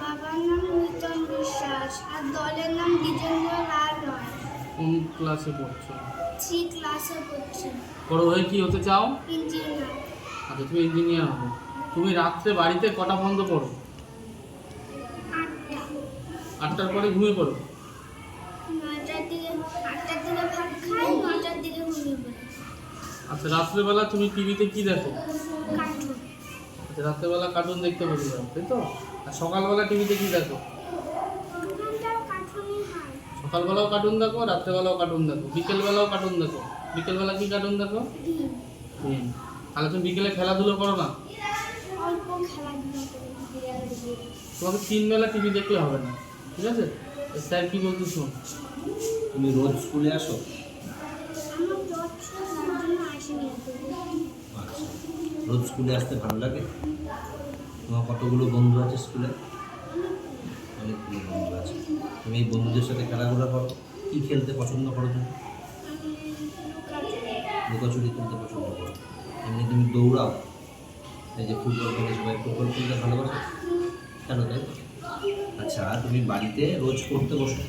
বাবার নাম বিশ্বাস আর দলের নাম দ্বিজেন্দ্র লাল রয় কোন ক্লাসে পড়ছো? থ্রি ক্লাসে পড়ছি বড় হয়ে কি হতে চাও? ইঞ্জিনিয়ার আচ্ছা তুমি ইঞ্জিনিয়ার হবে তুমি রাত্রে বাড়িতে কটা বন্ধ পড়ো? আটটার পরে ঘুমিয়ে পড়ো? আচ্ছা রাত্রেবেলা তুমি টিভিতে কি দেখো? রাত্রেবেলা কার্টুন দেখতে বসে যাও তাই তো? আর সকালবেলা টিভিতে কি দেখো? সকালবেলাও কার্টুন দেখো রাত্রেবেলাও কার্টুন দেখো। বিকেলবেলাও কার্টুন দেখো। বিকেলবেলা কি কার্টুন দেখো? হুম তাহলে তুমি বিকেলে খেলাধুলো করো না? তোমাকে তিন বেলা টিভি দেখলে হবে না ঠিক আছে? স্যার কি বলতে শোন? তুমি রোজ স্কুলে আসো? রোজ স্কুলে আসতে ভালো লাগে? তোমার কতগুলো বন্ধু আছে স্কুলে? অনেকগুলো বন্ধু আছে। তুমি এই বন্ধুদের সাথে খেলাধুলা করো। কী খেলতে পছন্দ করো তুমি? লুকাচুরি খেলতে পছন্দ করো। এমনি তুমি দৌড়াও। এই যে ফুটবল খেলে সবাই ফুটবল খেলতে ভালোবাসো? কেন তাই? আচ্ছা তুমি বাড়িতে রোজ পড়তে বসো।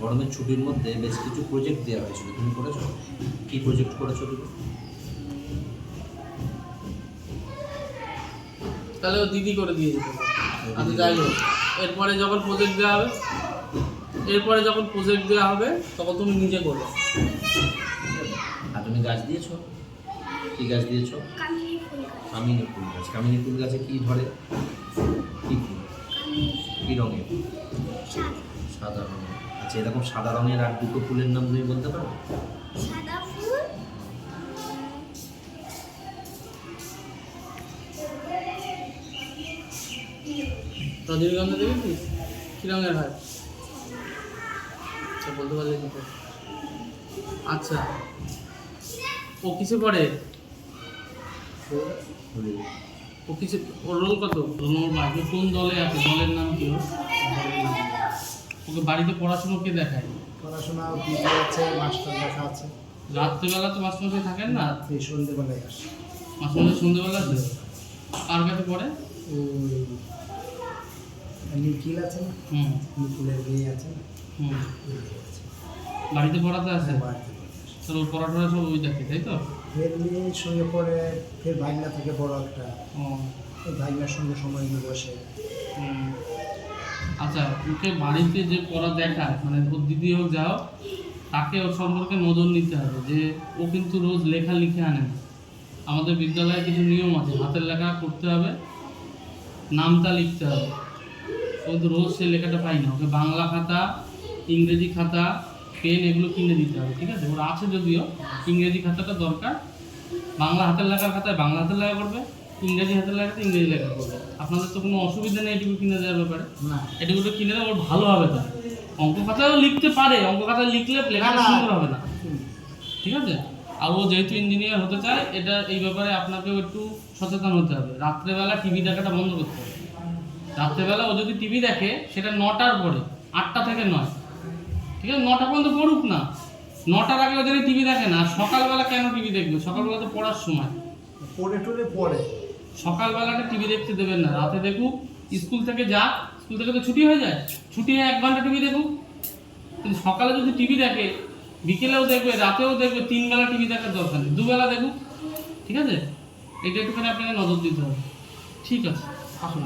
গরমের ছুটির মধ্যে বেশ কিছু প্রজেক্ট দেওয়া হয়েছিল। তুমি করেছ? কী প্রজেক্ট করেছ তুমি? তাহলে ও দিদি করে দিয়ে যেতে। আচ্ছা যাই হোক এরপরে যখন প্রজেক্ট দেওয়া হবে এরপরে যখন প্রজেক্ট দেওয়া হবে তখন তুমি নিজে করবে আর তুমি গাছ দিয়েছ? কি গাছ দিয়েছ? কামিনী ফুল গাছ। কামিনী ফুল গাছ কি ধরে? কি ফুল? কি রঙের? সাদা। সাদা রঙের। আচ্ছা এরকম সাদা রঙের আর দুটো ফুলের নাম তুমি বলতে পারো? সাদা ফুল রজনীগন্ধা দেখেছিস কী রঙের হয় আচ্ছা বলতে পারলে কি করে? আচ্ছা। ও কিসে পড়ে? ও কিসে ওর রোল কত? বাড়িতে কোন দলে আছে? দলের নাম কি ওকে বাড়িতে পড়াশুনো কে দেখায়? পড়াশোনা পিজি আছে মাস্টার লেখা আছে। রাত্রেবেলা তো মাস্টারমশাই থাকেন না? রাত্রি সন্ধ্যেবেলায় আসে। মাস্টারমশাই সন্ধ্যেবেলা আছে কার কাছে পড়ে? নিখিল আছে না? হুম। নিখিলের মেয়ে আছে। না হুম আছে। বাড়িতে পড়াতে আসে বাড়িতে পড়ে তোর ওর পড়াশোনা সব ওই দেখে তাই তো? ফের মেয়ের সঙ্গে পড়ে ফের ভাগনা থেকে বড় একটা। ওই ভাগনার সঙ্গে সময় নিয়ে বসে। আচ্ছা ওকে বাড়িতে যে পড়া দেখায় মানে ওর দিদি হোক যাও তাকে ওর সম্পর্কে নজর নিতে হবে যে ও কিন্তু রোজ লেখা লিখে আনে না। আমাদের বিদ্যালয়ে কিছু নিয়ম আছে হাতের লেখা করতে হবে নামটা লিখতে হবে। কিন্তু রোজ সে লেখাটা পাই না। ওকে বাংলা খাতা ইংরেজি খাতা পেন এগুলো কিনে দিতে হবে ঠিক আছে? ওর আছে যদিও ইংরেজি খাতাটা দরকার। বাংলা হাতের লেখার খাতায় বাংলা হাতের লেখা করবে ইংরেজি হাতের লেখাতে ইংরেজি লেখা করবে। আপনাদের তো কোনো অসুবিধা নেই এটুকু কিনে দেওয়ার ব্যাপারে? না। এটুকু কিনে দেওয়া ওর ভালো হবে তার অঙ্ক খাতাও লিখতে পারে অঙ্ক খাতা লিখলে লেখাটা। সুন্দর হবে না। ঠিক আছে? আর ও যেহেতু ইঞ্জিনিয়ার হতে চায় এটা এই ব্যাপারে আপনাকেও একটু সচেতন হতে হবে। রাত্রেবেলা টিভি দেখাটা বন্ধ করতে হবে। রাত্রেবেলা ও যদি টিভি দেখে সেটা নটার পরে আটটা থেকে নয়। ঠিক আছে? নটা পর্যন্ত পড়ুক না। নটার আগে ও যদি টিভি দেখে না সকালবেলা কেন টিভি দেখবে? সকালবেলা তো পড়ার সময়। পড়ে টড়ে পড়ে। সকালবেলাটা টিভি দেখতে দেবেন না। রাতে দেখুক স্কুল থেকে যাক। স্কুল থেকে তো ছুটি হয়ে যায়। ছুটি এক ঘণ্টা টিভি দেখুক। কিন্তু সকালে যদি টিভি দেখে বিকেলেও দেখবে রাতেও দেখবে তিনবেলা টিভি দেখার দরকার নেই। দুবেলা দেখুক। ঠিক আছে? এটা একটুখানি আপনাকে নজর দিতে হবে। ঠিক আছে। আসুন।